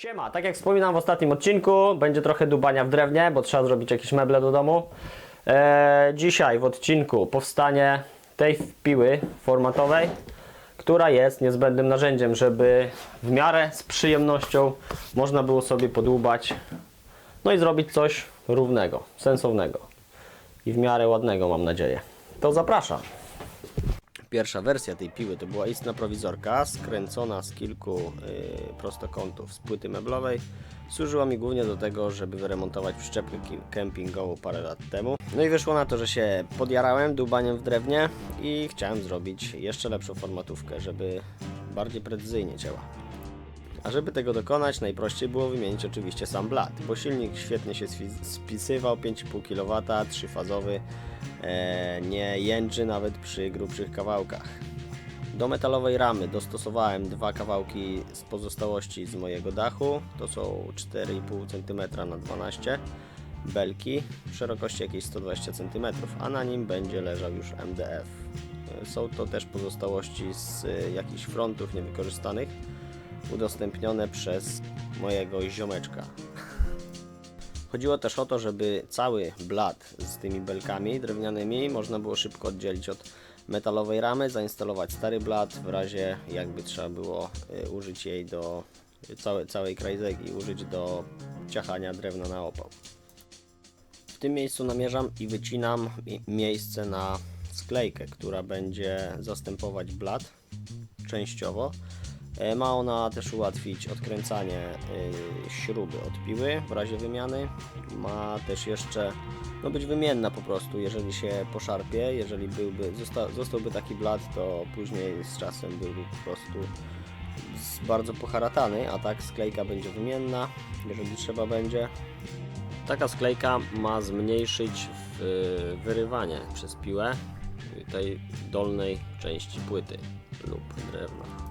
Siema, tak jak wspominam w ostatnim odcinku, będzie trochę dubania w drewnie, bo trzeba zrobić jakieś meble do domu. Eee, dzisiaj w odcinku powstanie tej piły formatowej, która jest niezbędnym narzędziem, żeby w miarę z przyjemnością można było sobie podłubać, no i zrobić coś równego, sensownego i w miarę ładnego mam nadzieję. To zapraszam. Pierwsza wersja tej piły to była istna prowizorka, skręcona z kilku y, prostokątów z płyty meblowej. Służyła mi głównie do tego, żeby wyremontować przyczepkę kempingową parę lat temu. No i wyszło na to, że się podjarałem dłubaniem w drewnie i chciałem zrobić jeszcze lepszą formatówkę, żeby bardziej precyzyjnie działa. A żeby tego dokonać, najprościej było wymienić oczywiście sam blat, bo silnik świetnie się spisywał, 5,5 kW, trzyfazowy, nie jęczy nawet przy grubszych kawałkach. Do metalowej ramy dostosowałem dwa kawałki z pozostałości z mojego dachu, to są 4,5 cm na 12 belki w szerokości jakieś 120 cm, a na nim będzie leżał już MDF. E, Są to też pozostałości z e, jakichś frontów niewykorzystanych udostępnione przez mojego ziomeczka. Chodziło też o to, żeby cały blat z tymi belkami drewnianymi można było szybko oddzielić od metalowej ramy, zainstalować stary blat w razie jakby trzeba było y, użyć jej do całe, całej krajzegi użyć do ciachania drewna na opał. W tym miejscu namierzam i wycinam mi- miejsce na sklejkę, która będzie zastępować blat częściowo. E, Ma ona też ułatwić odkręcanie y, śruby od piły w razie wymiany. Ma też jeszcze no, być wymienna po prostu, jeżeli się poszarpie, jeżeli byłby, zosta, zostałby taki blat, to później z czasem byłby po prostu bardzo poharatany, a tak sklejka będzie wymienna, jeżeli trzeba będzie. Taka sklejka ma zmniejszyć wyrywanie przez piłę tej dolnej części płyty lub drewna.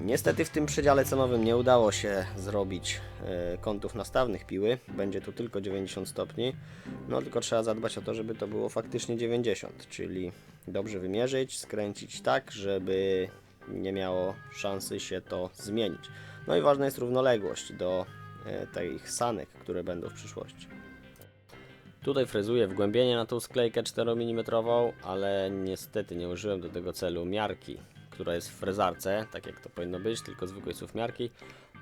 Niestety w tym przedziale cenowym nie udało się zrobić e, kątów nastawnych piły. Będzie tu tylko 90 stopni. No tylko trzeba zadbać o to, żeby to było faktycznie 90, czyli dobrze wymierzyć, skręcić tak, żeby nie miało szansy się to zmienić. No i ważna jest równoległość do e, tych sanek, które będą w przyszłości. Tutaj frezuję wgłębienie na tą sklejkę 4 mm, ale niestety nie użyłem do tego celu miarki, która jest w frezarce, tak jak to powinno być, tylko zwykłej suwmiarki.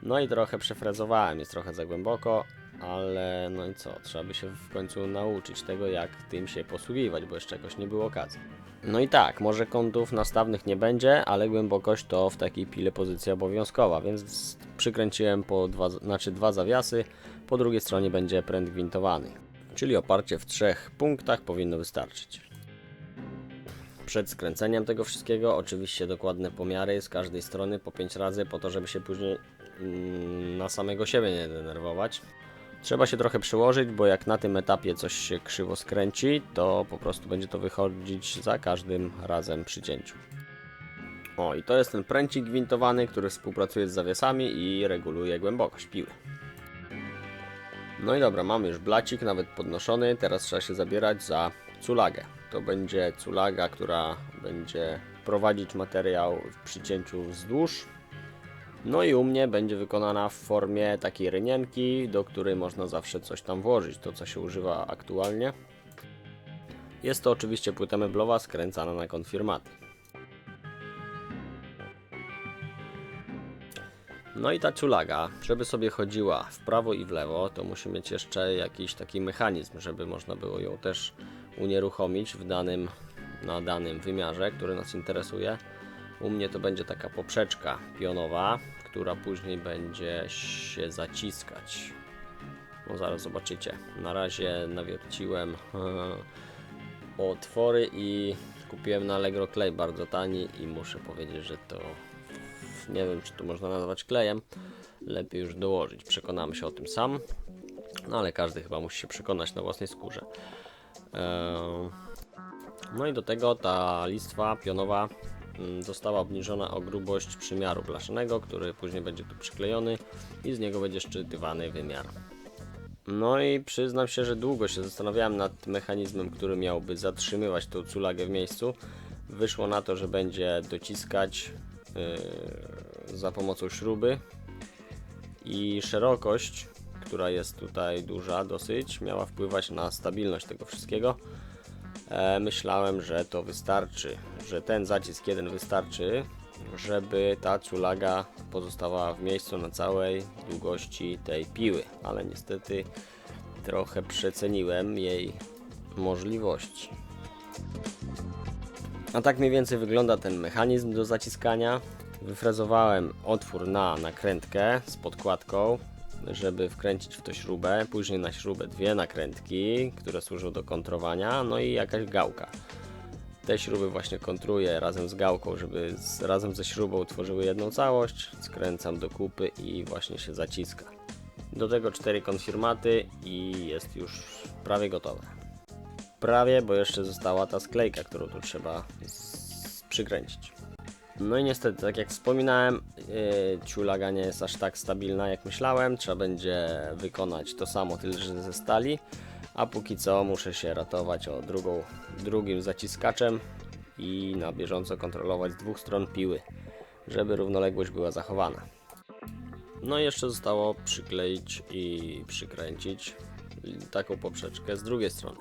No i trochę przefrezowałem, jest trochę za głęboko, ale no i co, trzeba by się w końcu nauczyć tego, jak tym się posługiwać, bo jeszcze jakoś nie było okazji. No i tak, może kątów nastawnych nie będzie, ale głębokość to w takiej pile pozycja obowiązkowa, więc przykręciłem po dwa, znaczy dwa zawiasy, po drugiej stronie będzie pręt gwintowany. Czyli oparcie w trzech punktach powinno wystarczyć. Przed skręceniem tego wszystkiego oczywiście dokładne pomiary z każdej strony po 5 razy po to, żeby się później mm, na samego siebie nie denerwować. Trzeba się trochę przyłożyć, bo jak na tym etapie coś się krzywo skręci, to po prostu będzie to wychodzić za każdym razem przy cięciu. O, i to jest ten pręcik gwintowany, który współpracuje z zawiasami i reguluje głębokość piły. No i dobra, mamy już blacik nawet podnoszony, teraz trzeba się zabierać za culagę. To będzie culaga, która będzie prowadzić materiał w przycięciu wzdłuż. No i u mnie będzie wykonana w formie takiej rynienki, do której można zawsze coś tam włożyć, to co się używa aktualnie. Jest to oczywiście płyta meblowa skręcana na konfirmaty. No i ta czulaga, żeby sobie chodziła w prawo i w lewo, to musi mieć jeszcze jakiś taki mechanizm, żeby można było ją też unieruchomić w danym, na danym wymiarze, który nas interesuje. U mnie to będzie taka poprzeczka pionowa, która później będzie się zaciskać. No zaraz zobaczycie. Na razie nawierciłem e, otwory i kupiłem na Allegro klej bardzo tani i muszę powiedzieć, że to nie wiem, czy to można nazwać klejem. Lepiej już dołożyć. Przekonamy się o tym sam. No ale każdy chyba musi się przekonać na własnej skórze. Eee, No i do tego ta listwa pionowa mm, została obniżona o grubość przymiaru blaszanego, który później będzie tu przyklejony i z niego będzie szczytywany wymiar. No i przyznam się, że długo się zastanawiałem nad mechanizmem, który miałby zatrzymywać tą culagę w miejscu. Wyszło na to, że będzie dociskać yy, za pomocą śruby i szerokość, która jest tutaj duża dosyć, miała wpływać na stabilność tego wszystkiego. E, myślałem, że to wystarczy, że ten zacisk jeden wystarczy, żeby ta culaga pozostała w miejscu na całej długości tej piły, ale niestety trochę przeceniłem jej możliwości. A tak mniej więcej wygląda ten mechanizm do zaciskania. Wyfrezowałem otwór na nakrętkę z podkładką, żeby wkręcić w to śrubę. Później na śrubę dwie nakrętki, które służą do kontrowania, no i jakaś gałka. Te śruby właśnie kontruję razem z gałką, żeby z, razem ze śrubą utworzyły jedną całość. Skręcam do kupy i właśnie się zaciska. Do tego cztery konfirmaty i jest już prawie gotowe. Prawie, bo jeszcze została ta sklejka, którą tu trzeba przykręcić. No i niestety, tak jak wspominałem, yy, ciulaga nie jest aż tak stabilna jak myślałem. Trzeba będzie wykonać to samo, tyle że ze stali. A póki co muszę się ratować o drugą, drugim zaciskaczem i na bieżąco kontrolować z dwóch stron piły, żeby równoległość była zachowana. No i jeszcze zostało przykleić i przykręcić taką poprzeczkę z drugiej strony.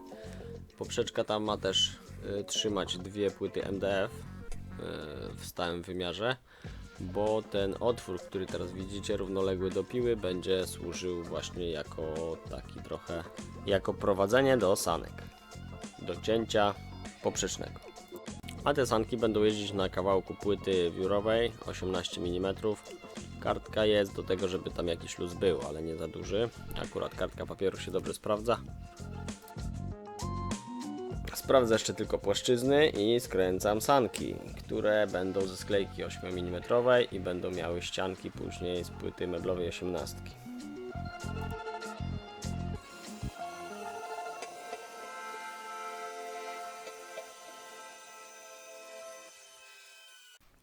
Poprzeczka tam ma też y, trzymać dwie płyty MDF w stałym wymiarze, bo ten otwór, który teraz widzicie, równoległy do piły, będzie służył właśnie jako taki trochę, jako prowadzenie do sanek, do cięcia poprzecznego. A te sanki będą jeździć na kawałku płyty wiórowej 18 mm. Kartka jest do tego, żeby tam jakiś luz był, ale nie za duży. Akurat kartka papieru się dobrze sprawdza. Sprawdzę jeszcze tylko płaszczyzny i skręcam sanki, które będą ze sklejki 8 mm i będą miały ścianki później z płyty meblowej 18.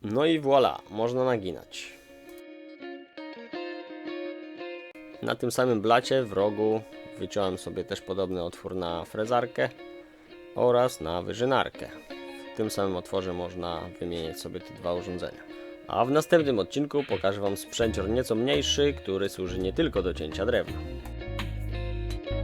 No i voilà, można naginać. Na tym samym blacie w rogu wyciąłem sobie też podobny otwór na frezarkę oraz na wyżynarkę. W tym samym otworze można wymieniać sobie te dwa urządzenia. A w następnym odcinku pokażę Wam sprzęcior nieco mniejszy, który służy nie tylko do cięcia drewna.